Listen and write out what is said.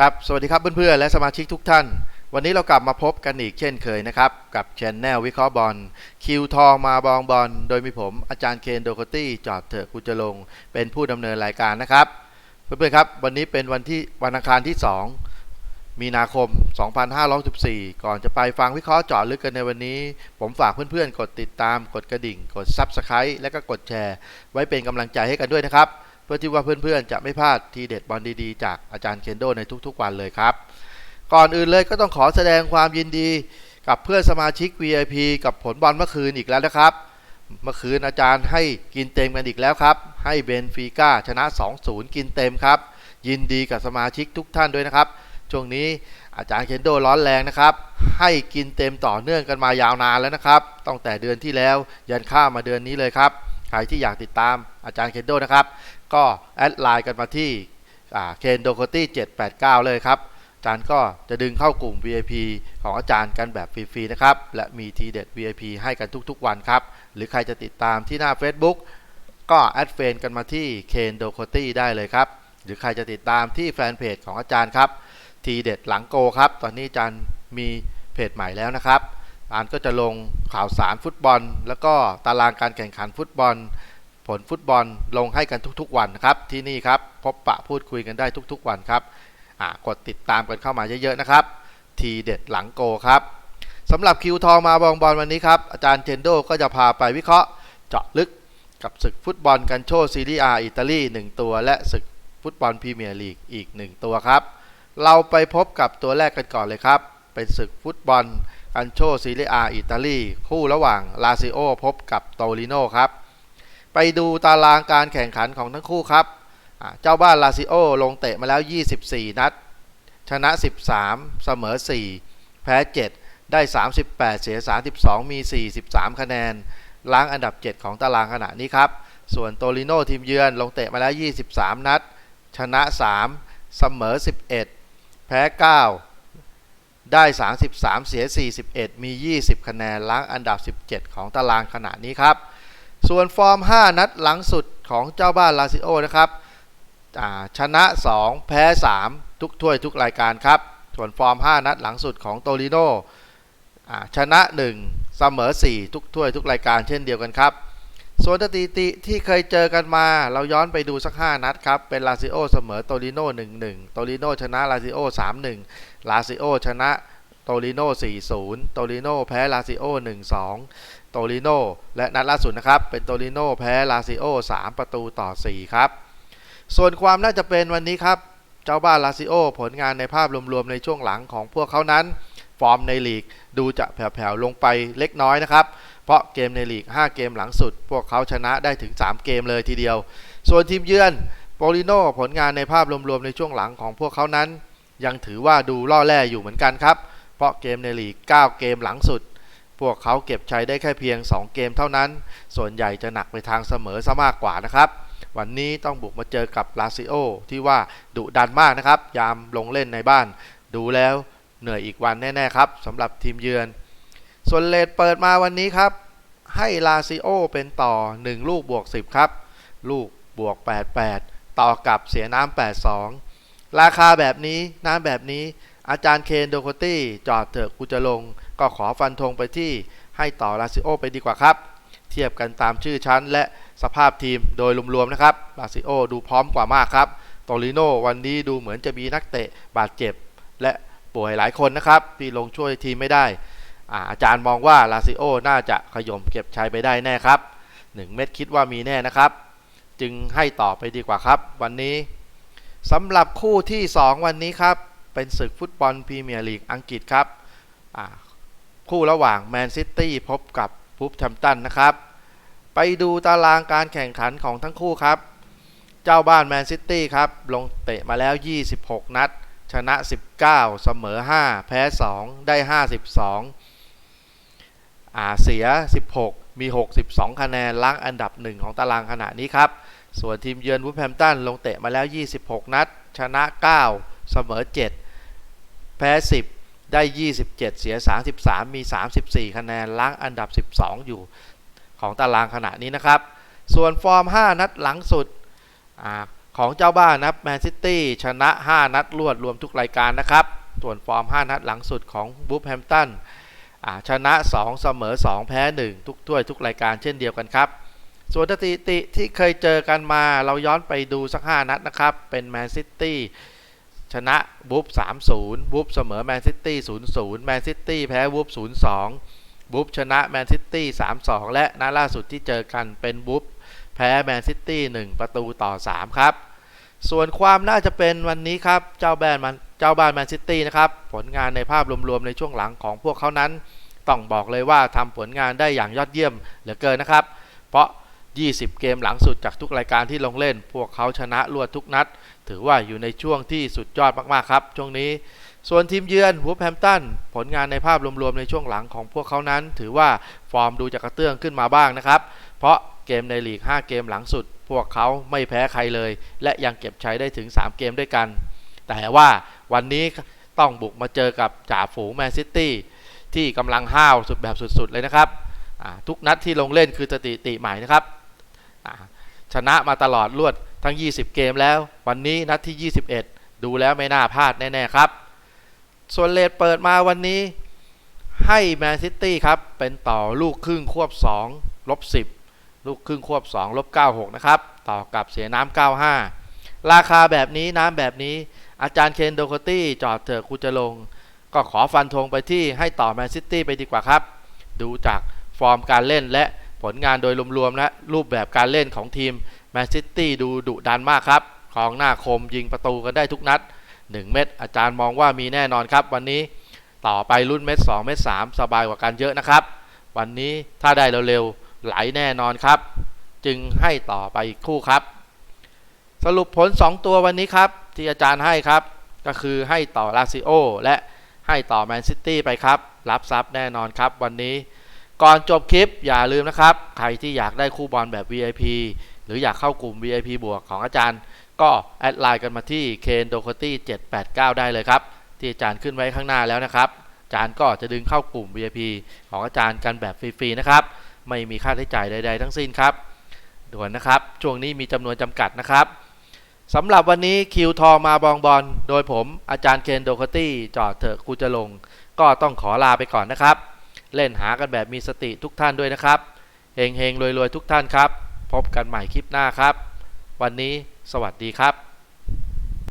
ครับสวัสดีครับเพื่อนๆและสมาชิกทุกท่าน วันนี้เรากลับมาพบกันอีกเช่นเคยนะครับ กับช anel วิเคราะห์บอลคิวทองมาบองบอลโดยมีผมอาจารย์เคนโดโคตี้จอดเถอะกูจลง เป็นผู้ดำเนินรายการนะครับ เพื่อนๆครับ วันนี้เป็นวันที่วันอังคารที่ 2 มีนาคม 2514 ก่อนจะไปฟังวิเคราะห์จาะลึกกันในวันนี้ ผมฝากเพื่อนๆ กดติดตามกดกระดิ่ง กด Subscribe และก็กดแชร์ ไว้เป็นกำลังใจให้กันด้วยนะครับ พื่อที่ว่าเพื่อนๆ จะไม่พลาดทีเด็ดบอลดีๆ จากอาจารย์เคนโดในทุกๆ วันเลยครับ ก่อนอื่นเลยก็ต้องขอแสดงความยินดีกับเพื่อนสมาชิก VIP กับผลบอลเมื่อคืนอีกแล้วนะครับ เมื่อคืนอาจารย์ให้กินเต็มกันอีกแล้วครับ ให้เบนฟิก้าชนะ 2-0 กินเต็มครับ ยินดีกับสมาชิกทุกท่านด้วยนะครับ ช่วงนี้อาจารย์เคนโดร้อนแรงนะครับ ให้กินเต็มต่อเนื่องกันมายาวนานแล้วนะครับ ตั้งแต่เดือนที่แล้วยันข้ามมาเดือนนี้เลยครับ ใครที่อยากติดตามอาจารย์เคนโดนะครับ ก็แอดไลน์กันมาที่เคนโดโคตี้789 เลยครับ อาจารย์ก็จะดึงเข้ากลุ่ม VIP ของอาจารย์กันแบบฟรีๆนะครับ และมีทีเด็ด VIP ให้กันทุกๆวันครับ หรือใครจะติดตามที่หน้า Facebook ก็แอดเฟนกันมาที่เคนโดโคตี้ได้เลยครับ หรือใครจะติดตามที่แฟนเพจของอาจารย์ครับ ทีเด็ดหลังโกครับ ตอนนี้อาจารย์มีเพจใหม่แล้วนะครับอาจารย์ก็จะลงข่าวสารฟุตบอล แล้วก็ตารางการแข่งขันฟุตบอล ผลฟุตบอลลงให้กันทุกๆวันนะครับ ที่นี่ครับพบปะพูดคุยกันได้ทุกๆวันครับกดติดตามกันเข้ามาเยอะๆนะครับ ทีเด็ดหลังโกครับสำหรับคิวทองมาบองบอลวันนี้ครับ อาจารย์เจนโดก็จะพาไปวิเคราะห์เจาะลึกกับศึกฟุตบอลกันโชซีรีอาอิตาลี1ตัว และศึกฟุตบอลพรีเมียร์ลีกอีก 1 ตัวครับ เราไปพบกับตัวแรกกันก่อนเลยครับ เป็นศึกฟุตบอลกันโชซีรีอาอิตาลีคู่ระหว่างลาซิโอพบกับโตริโนครับ ไปดูตารางการแข่งขันของทั้งคู่ครับ เจ้าบ้านลาซิโอลงเตะมาแล้ว 24 นัด ชนะ 13 เสมอ 4 แพ้ 7 ได้ 38 เสีย 32 มี 43 คะแนน ล้างอันดับ 7 ของตารางขณะนี้ครับ ส่วนโตริโนทีมเยือนลงเตะมาแล้ว 23 นัด ชนะ 3 เสมอ 11 แพ้ 9 ได้ 33 เสีย 41 มี 20 คะแนน ล้างอันดับ 17 ของตารางขณะนี้ครับ ส่วนฟอร์ม 5 นัดหลังสุดของเจ้าบ้านลาซิโอนะครับชนะ 2 แพ้ 3 ทุกถ้วยทุกรายการครับ ส่วนฟอร์ม 5 นัดหลังสุดของโตริโนชนะ 1 เสมอ 4 ทุกถ้วยทุกรายการเช่นเดียวกันครับ ส่วนสถิติที่เคยเจอกันมา เราย้อนไปดูสัก 5 นัดครับ เป็นลาซิโอเสมอโตริโน1-1 โตริโนชนะลาซิโอ3-1 ลาซิโอชนะโตริโน4-0 โตริโนแพ้ลาซิโอ1-2 โตริโนและนัดล่าสุดนะครับ เป็นโตริโนแพ้ลาซิโอ3 ประตูต่อ 4 ครับ ส่วนความน่าจะเป็นวันนี้ครับ เจ้าบ้านลาซิโอผลงานในภาพรวมๆในช่วงหลังของพวกเขานั้น ฟอร์มในลีกดูจะแผ่วๆลงไปเล็กน้อยนะครับ เพราะเกมในลีก 5 เกมหลังสุด พวกเขาชนะได้ถึง 3 เกมเลยทีเดียว ส่วนทีมเยือนโปลิโนผลงานในภาพรวมๆในช่วงหลังของพวกเขานั้น ยังถือว่าดูล่อแร่อยู่เหมือนกันครับ เพราะเกมในลีก 9 เกมหลังสุด พวกเขาเก็บชัยได้แค่เพียง 2 เกมเท่านั้น ส่วนใหญ่จะหนักไปทางเสมอซะมากกว่านะครับ วันนี้ต้องบุกมาเจอกับลาซิโอที่ว่าดุดันมากนะครับ ยามลงเล่นในบ้าน ดูแล้วเหนื่อยอีกวันแน่ๆครับสำหรับทีมเยือน ส่วนเลดเปิดมาวันนี้ครับ ให้ลาซิโอเป็นต่อ 1 ลูกบวก 10 ครับ ลูกบวก 88 ต่อกับเสียน้ำ82 ราคาแบบนี้น้ำแบบนี้อาจารย์เคนโดโคตี้จอดเถอะกูจะลง ก็ขอฟันธงไปที่ให้ต่อลาซิโอไปดีกว่าครับ เทียบกันตามชื่อชั้นและสภาพทีมโดยรวมๆนะครับลาซิโอดูพร้อมกว่ามากครับโตลิโนวันนี้ดูเหมือนจะมีนักเตะบาดเจ็บ และป่วยหลายคนนะครับที่ลงช่วยทีมไม่ได้อาอาจารย์มองว่าลาซิโอน่าจะขย่มเก็บชัยไปได้แน่ครับ 1 เม็ดคิดว่ามีแน่นะครับ จึงให้ต่อไปดีกว่าครับ วันนี้สำหรับคู่ที่ 2 วันนี้ครับ เป็นศึกฟุตบอลพรีเมียร์ลีกอังกฤษครับ คู่ระหว่างแมนซิตี้พบกับพูฟแทมตันนะครับ ไปดูตารางการแข่งขันของทั้งคู่ครับ เจ้าบ้านแมนซิตี้ครับ ลงเตะมาแล้ว 26 นัด ชนะ 19 เสมอ 5 แพ้ 2 ได้ 52อ่าเสีย 16 มี 62 คะแนนล้างอันดับ 1 ของตารางขณะนี้ครับ ส่วนทีมเยือนวูฟแฮมตันลงเตะมาแล้ว 26 นัด ชนะ 9 เสมอ 7 แพ้ 10 ได้ 27 เสีย 33 มี 34 คะแนนล้างอันดับ 12 อยู่ของตารางขณะนี้นะครับ ส่วนฟอร์ม 5 นัดหลังสุดของเจ้าบ้านนะครับแมนซิตี้ชนะ 5 นัดรวดรวมทุกรายการนะครับ ส่วนฟอร์ม 5 นัดหลังสุดของบูฟแฮมตันชนะ 2 เสมอ 2 แพ้ 1 ทุกถ้วยทุกรายการเช่นเดียวกันครับ ส่วนสถิติที่เคยเจอกันมาเราย้อนไปดูสัก 5 นัดนะครับ เป็นแมนซิตี้ ชนะบูฟ3-0บูฟเสมอแมนซิตี้0-0แมนซิตี้แพ้บูฟ0-2บูฟชนะแมนซิตี้3-2 และนัดล่าสุดที่เจอกันเป็นบูฟแพ้แมนซิตี้1ประตูต่อ 3 ครับ ส่วนความน่าจะเป็นวันนี้ครับ เจ้าแบนมันเจ้าบ้านแมนซิตี้นะครับ ผลงานในภาพรวมๆในช่วงหลังของพวกเขานั้น ต้องบอกเลยว่าทำผลงานได้อย่างยอดเยี่ยมเหลือเกินนะครับ เพราะ 20 เกมหลังสุดจากทุกรายการที่ลงเล่น พวกเขาชนะรวดทุกนัด ถือว่าอยู่ในช่วงที่สุดยอดมาก ๆ ครับ ช่วงนี้ ส่วนทีมเยือนวูฟแฮมตันผลงานในภาพรวม ๆ ในช่วงหลังของพวกเขานั้น ถือว่าฟอร์มดูจะกระเตื้องขึ้นมาบ้างนะครับ เพราะเกมในลีก 5 เกมหลังสุด พวกเขาไม่แพ้ใครเลย และยังเก็บชัยได้ถึง 3 เกมด้วยกัน แต่ว่าวันนี้ต้องบุกมาเจอกับจ่าฝูงแมนซิตี้ที่กำลังห้าวสุดแบบสุด ๆ เลยนะครับทุกนัดที่ลงเล่นคือสถิติใหม่นะครับ ชนะมาตลอดรวดทั้ง 20 เกมแล้ว วันนี้นัดที่ 21 ดูแล้วไม่น่าพลาดแน่ ๆ ครับ ส่วนเลดเปิดมาวันนี้ให้แมนซิตี้ครับ เป็นต่อลูกครึ่งควบ 2 ลบ 10 ลูกครึ่งควบ 2 ลบ 96 นะครับ ต่อกับเสียน้ำ 95 ราคาแบบนี้น้ำแบบนี้ อาจารย์เคนโดคตี้จอดเถอะคูจะลง ก็ขอฟันธงไปที่ให้ต่อแมนซิตี้ไปดีกว่าครับ ดูจากฟอร์มการเล่นและ ผลงานโดยรวมๆและรูปแบบการเล่นของทีมแมนซิตี้ดูดุดันมากครับของหน้าคมยิงประตูกันได้ทุกนัด 1 เม็ดอาจารย์มองว่ามีแน่นอนครับ วันนี้ต่อไปรุ่นเม็ด2เม็ด3สบายกว่ากันเยอะนะครับ วันนี้ถ้าได้เร็วๆไหลแน่นอนครับ จึงให้ต่อไปอีกคู่ครับ สรุปผล 2 ตัววันนี้ครับ ที่อาจารย์ให้ครับ ก็คือให้ต่อลาซิโอและให้ต่อแมนซิตี้ไปครับ รับทรัพย์แน่นอนครับ วันนี้ ก่อนจบคลิปอย่าลืมนะครับ ใครที่อยากได้คู่บอลแบบ VIP หรืออยากเข้ากลุ่ม VIP บวกของอาจารย์ ก็แอดไลน์กันมาที่ k e n d o k o t y 789 ได้เลยครับ ที่อาจารย์ขึ้นไว้ข้างหน้าแล้วนะครับ อาจารย์ก็จะดึงเข้ากลุ่ม VIP ของอาจารย์กันแบบฟรีๆนะครับ ไม่มีค่าใช้จ่ายใด ๆ ทั้งสิ้นครับด่วนนะครับ ช่วงนี้มีจำนวนจำกัดนะครับสำหรับวันนี้คิวทองมาบองบอลโดยผมอาจารย์เคนโดคตี้จอดเถอะกูจะลง ก็ต้องขอลาไปก่อนนะครับ เล่นหากันแบบมีสติทุกท่านด้วยนะครับเฮงเฮงรวยรวยทุกท่านครับ พบกันใหม่คลิปหน้าครับ วันนี้สวัสดีครับ